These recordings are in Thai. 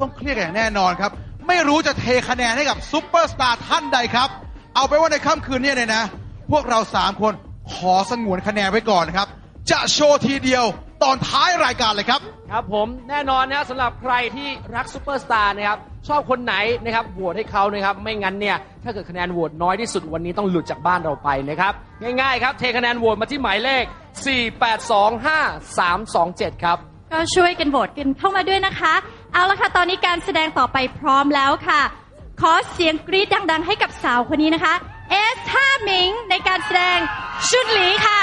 ต้องเครียดกันอย่างแน่นอนครับ ไม่รู้จะเทคะแนนให้กับซุปเปอร์สตาร์ท่านใดครับ เอาไปนว่าในค่ำคืนนี้เนี่ยนะ พวกเราสามคนขอสงวนคะแนนไว้ก่อนนะครับ จะโชว์ทีเดียวตอนท้ายรายการเลยครับ ครับผมแน่นอนนะสำหรับใครที่รักซูเปอร์สตาร์นะครับชอบคนไหนนะครับโหวตให้เขานะครับไม่งั้นเนี่ยถ้าเกิดคะแนนโหวตน้อยที่สุดวันนี้ต้องหลุดจากบ้านเราไปนะครับง่ายๆครับเทคะแนนโหวตมาที่หมายเลข 4825327 ครับ ก็ช่วยกันโหวตกันเข้ามาด้วยนะคะ เอาละค่ะ ตอนนี้การแสดงต่อไปพร้อมแล้วค่ะ ขอเสียงกรี๊ดดัง ๆ ให้กับสาวคนนี้นะคะ เอสท่าหมิงในการแสดงชุดหลีค่ะ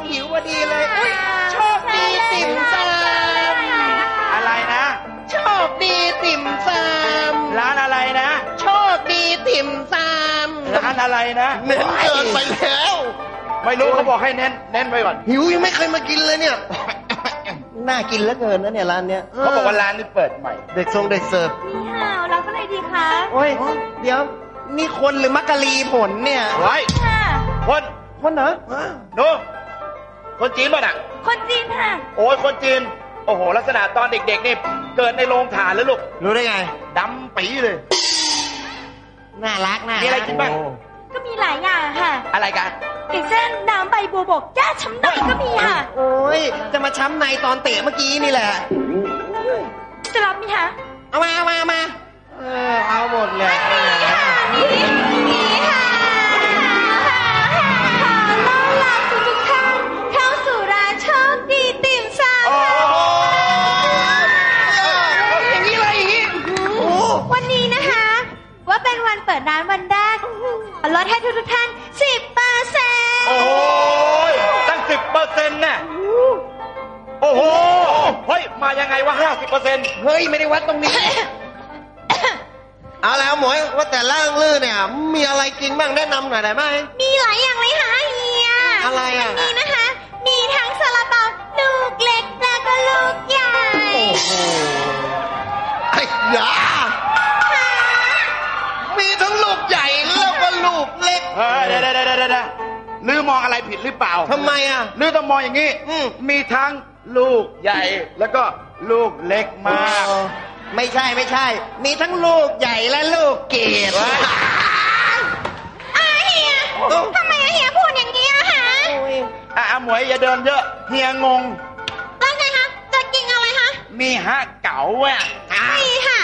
งหิวพอดีเลย อุ๊ยโชคดีติ่มซำอะไรนะ โชคดีติ่มซำร้านอะไรนะ โชคดีติ่มซำร้านอะไรนะ เน้นเกินไปแล้ว ไม่รู้เขาบอกให้เน้น เน้นไว้ก่อน หิวยังไม่เคยมากินเลยเนี่ย น่ากินเหลือเกินนะเนี่ยร้านเนี้ยเขาบอกว่าร้านนี้เปิดใหม่ เด็กทรงเด็กเสิร์ฟนี่ค่ะรับอะไรดีคะโอ้ยเดี๋ยวนี่คนหรือมักกะลีผลเนี่ยไว้ค่ะคนคนเหรอดู คนจีนป่ะน่ะ คนจีนค่ะ โอ้ยคนจีน โอ้โห ลักษณะตอนเด็กๆนี่ เกิดในโรงถ่านแล้วลูก รู้ได้ไง ดำปีเลย น่ารักน่ามีมีอะไรกินบ้างก็มีหลายอย่างค่ะอะไรกัน อย่างเช่นน้ำใบบัวบกแก้ช้ำในก็มีค่ะ โอ้ยจะมาช้ำในตอนเตะเมื่อกี้นี่แหละ จะรับไหมคะเอามาเอามาเอามาเออเอาหมดเลยนี่นี่ค่ะ ว่าเป็นวันเปิดร้านวันแรกลดให้ทุกๆท่าน10เปอร์เซ็นต์โอ้ยตั้งสิบเปอร์เซ็นต์น่ะโอ้โห เฮ้ย มายังไงวะห้าสิบเปอร์เซ็นต์เฮ้ย ไม่ได้วัดตรงนี้ เอาแล้วหมวยว่าแต่ล่างลื่นเนี่ย มีอะไรกินบ้างแนะนำหน่อยได้ไหม มีหลายอย่างเลยค่ะเฮียอะไรอะมีนะคะ มีทั้งซาลาเปาลูกเล็กแล้วก็ลูกใหญ่ไอ้ยามี ทั้งลูกใหญ่แล้วก็ลูกเล็กเฮ้ยเดี๋ยวเดี๋ยวเดี๋ยวเดี๋ยวลือมองอะไรผิดหรือเปล่าทำไมอะ ลือต้องมองอย่างนี้อืม มีทั้งลูกใหญ่ แล้วก็ลูกเล็กมาก ไม่ใช่ไม่ใช่ มีทั้งลูกใหญ่และลูกเกดเฮ้ยอาเฮียทำไมอาเฮียพูดอย่างนี้อะคะอะอะหมวยอย่าเดินเยอะเฮียงง แล้วไงคะจะกินอะไรคะมีฮะเก๋าอะมีค่ะ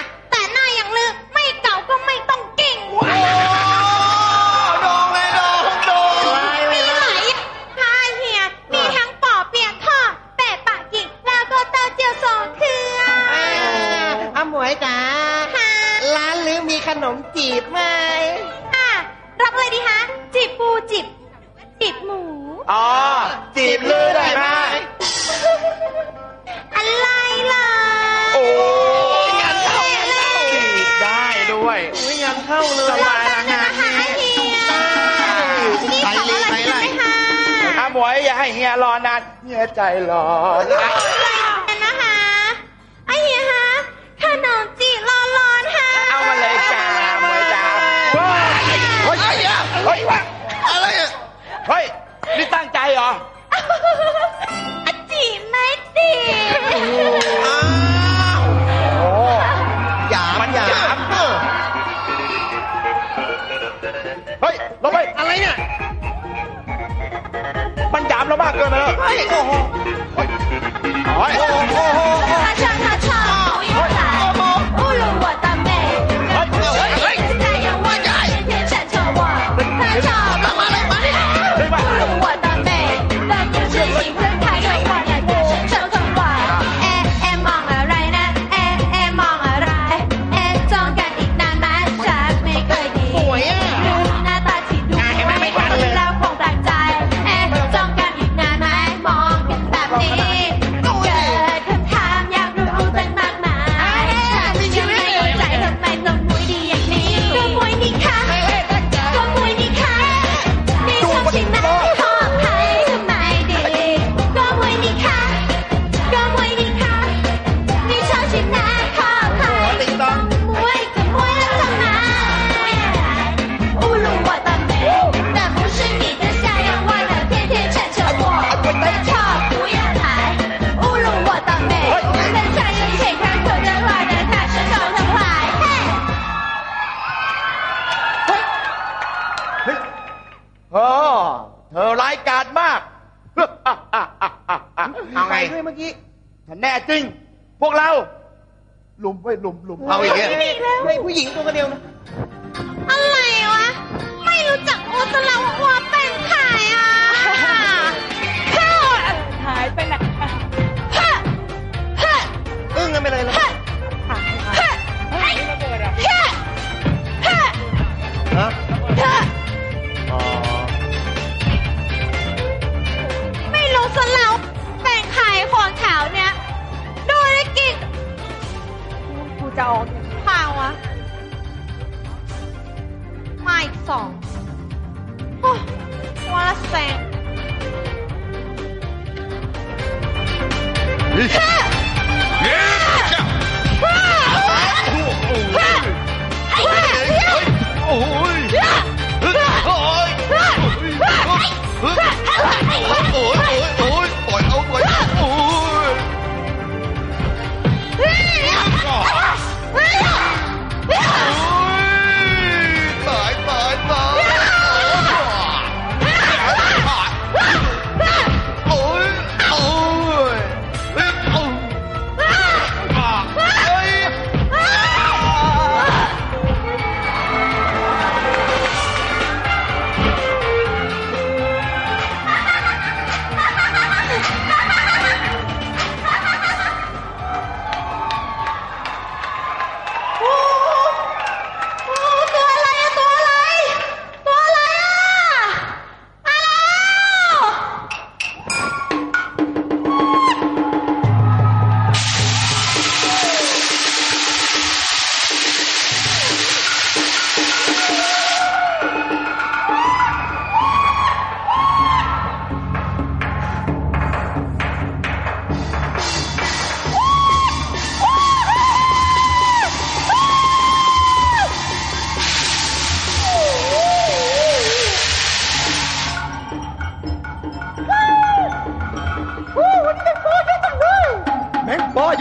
ขนมจีบไหมค่ะรับเลยดีคะจีบปูจีบจีบหมู อ๋อ จีบลือได้ไหมอะไรล่ะโอ้งานเข้าจีบได้ด้วยไม่ยังเข้าเลยสบายละงานนะคะนี้เฮียนี่ขออะไรกินไหมคะอะหมวยอย่าให้เฮียรอนานเฮียใจร้อนกัน อจีบไม่ติดอ้าวโอ้หยามันหยามเออเฮ้ยลงไปอะไรเนี่ย มันหยามเรามากเกินไปแล้ว เฮ้ยโอ้โหโอ้ยโอ้โห จริง พวกเราลุมไว้ลุมลุมเอาอีกแล้วไอ้ผู้หญิงตัวกระเดียวนะอะไรวะ ไม่รู้จักโอสลาวว่าเป็นใครอะหายไปไหน อึ้งกันไปเลยละ 哇塞。哈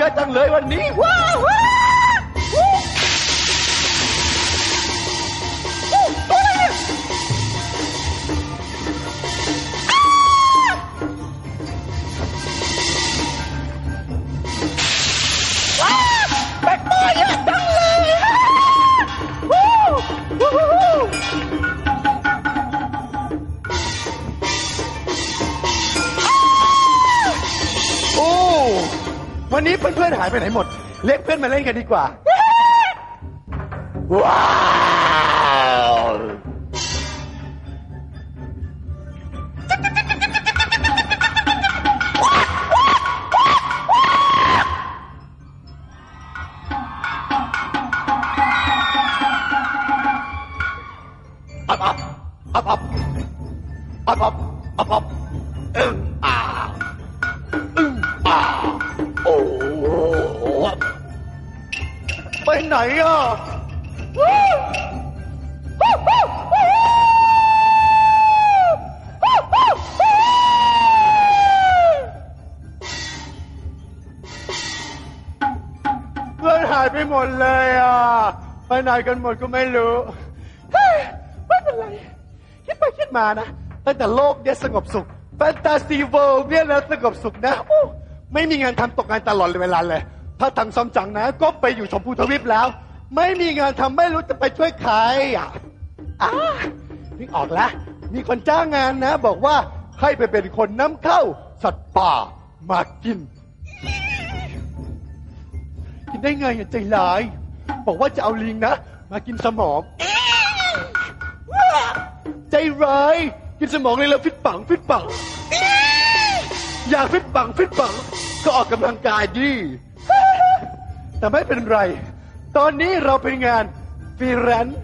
ยอะจังเลยวันนี้ว้าว เพื่อนๆหายไปไหนหมด เรียกเพื่อนมาเล่นกันดีกว่า ว้าวอับอับอับอับอับอับอับอับอึ้ง ไปไหนอะเพื่อนหายไปหมดเลยอะ ไปไหนกันหมดก็ไม่รู้เฮ้ยไม่เป็นไร คิดไปคิดมานะตั้งแต่โลกเนี่ยสงบสุขแฟนตาซีเวิลด์เนี่ยนะสงบสุขนะโอ้ไม่มีงานทำตกงานตลอดเวลาเลย ถ้าทางซอมจังนะ ก็ไปอยู่ชมพูทวีปแล้ว ไม่มีงานทำไม่รู้จะไปช่วยใครอะอ่านึกออกแล้ว มีคนจ้างงานนะ บอกว่าให้ไปเป็นคนน้ำเข้า สัตว์ป่ามากิน กินได้ไงอะใจร้าย บอกว่าจะเอาลิงนะ มากินสมอง ใจร้าย กินสมองเลยแล้วฟิตปังฟิตปัง อยากฟิตปังฟิตปังก็ออกกำลังกายดี แต่ไม่เป็นไร ตอนนี้เราเป็นงานฟรีแลนซ์